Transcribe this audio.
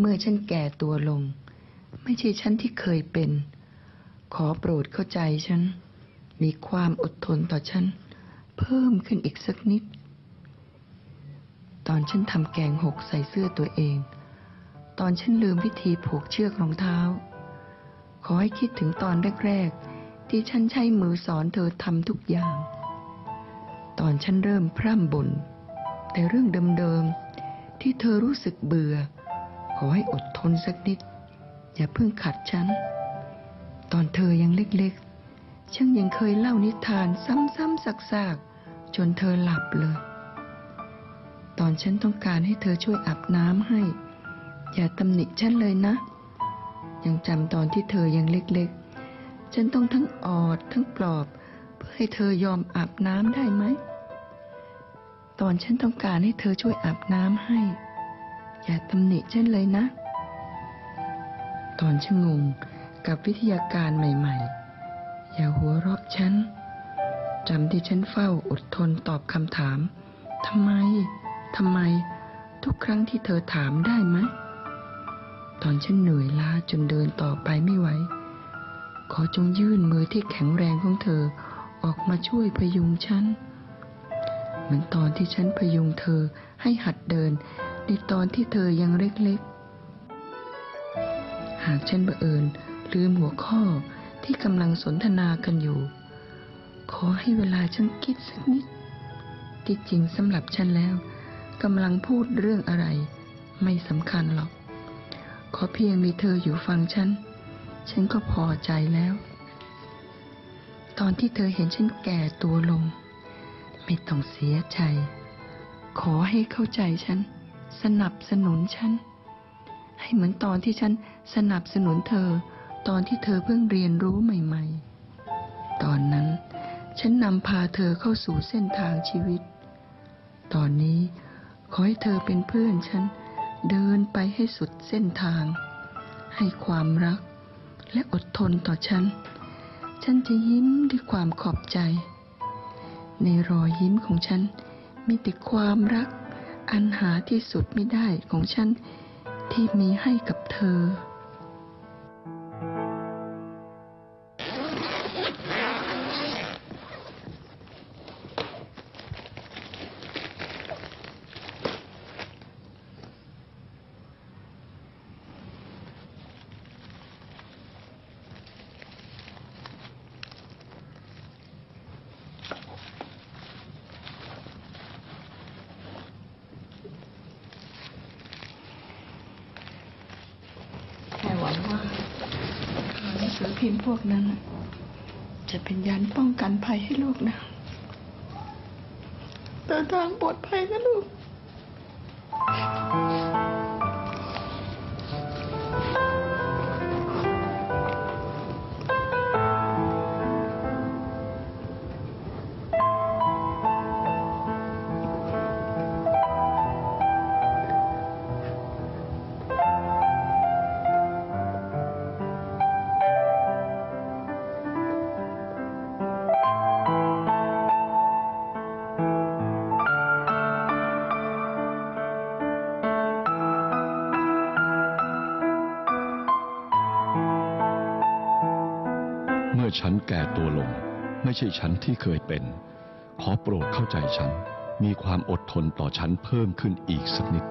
เมื่อฉันแก่ตัวลง ไม่ใช่ฉันที่เคยเป็น ขอโปรดเข้าใจฉัน มีความอดทนต่อฉัน เพิ่มขึ้นอีกสักนิด ตอนฉันทำแกงหกใส่เสื้อตัวเอง ตอนฉันลืมวิธีผูกเชือกรองเท้า ขอให้คิดถึงตอนแรก ๆ ที่ฉันใช้มือสอนเธอทำทุกอย่าง ตอนฉันเริ่มพร่ำบ่นแต่เรื่องเดิม ๆ ที่เธอรู้สึกเบื่อ ขอให้อดทนสักนิด อย่าเพิ่งขัดฉัน ตอนเธอยังเล็กๆ ฉันยังเคยเล่านิทานซ้ำๆซากๆ จนเธอหลับเลย ตอนฉันต้องการให้เธอช่วยอาบน้ำให้ อย่าตำหนิฉันเลยนะ ยังจำตอนที่เธอยังเล็กๆ ฉันต้องทั้งออดทั้งปลอบ เพื่อให้เธอยอมอาบน้ำได้ไหม ตอนฉันต้องการให้เธอช่วยอาบน้ำให้ อย่าตำหนิฉันเลยนะ ตอนฉงงกับวิทยาการใหม่ๆ อย่าหัวเราะฉันจำที่ฉันเฝ้าอดทนตอบคำถามทำไมทำไมทุกครั้งที่เธอถามได้ไหมตอนฉันเหนื่อยล้าจนเดินต่อไปไม่ไหว ขอจงยื่นมือที่แข็งแรงของเธอออกมาช่วยพยุงฉัน เหมือนตอนที่ฉันพยุงเธอให้หัดเดิน ในตอนที่เธอยังเล็กๆ หากฉันบังเอิญลืมหัวข้อที่กำลังสนทนากันอยู่ ขอให้เวลาฉันคิดสักนิด ที่จริงสำหรับฉันแล้วกำลังพูดเรื่องอะไร ไม่สำคัญหรอก ขอเพียงมีเธออยู่ฟังฉัน ฉันก็พอใจแล้ว ตอนที่เธอเห็นฉันแก่ตัวลง ไม่ต้องเสียใจ ขอให้เข้าใจฉัน สนับสนุนฉัน ให้เหมือนตอนที่ฉันสนับสนุนเธอ ตอนที่เธอเพิ่งเรียนรู้ใหม่ ๆ ตอนนั้น ฉันนำพาเธอเข้าสู่เส้นทางชีวิต ตอนนี้ขอให้เธอเป็นเพื่อนฉัน เดินไปให้สุดเส้นทาง ให้ความรัก และอดทนต่อฉัน ฉันจะยิ้มด้วยความขอบใจ ในรอยยิ้มของฉันมีแต่ความรัก อันหาที่สุดไม่ได้ของฉันที่มีให้กับเธอ แค่หวังว่าหนัง สือพิมพ์พวกนั้นจะเป็นยันป้องกันภัยให้ลูกนะเดินทางปลอดภัยนะลูก ฉันแก่ตัวลง ไม่ใช่ฉันที่เคยเป็น ขอโปรดเข้าใจฉัน มีความอดทนต่อฉันเพิ่มขึ้นอีกสักนิด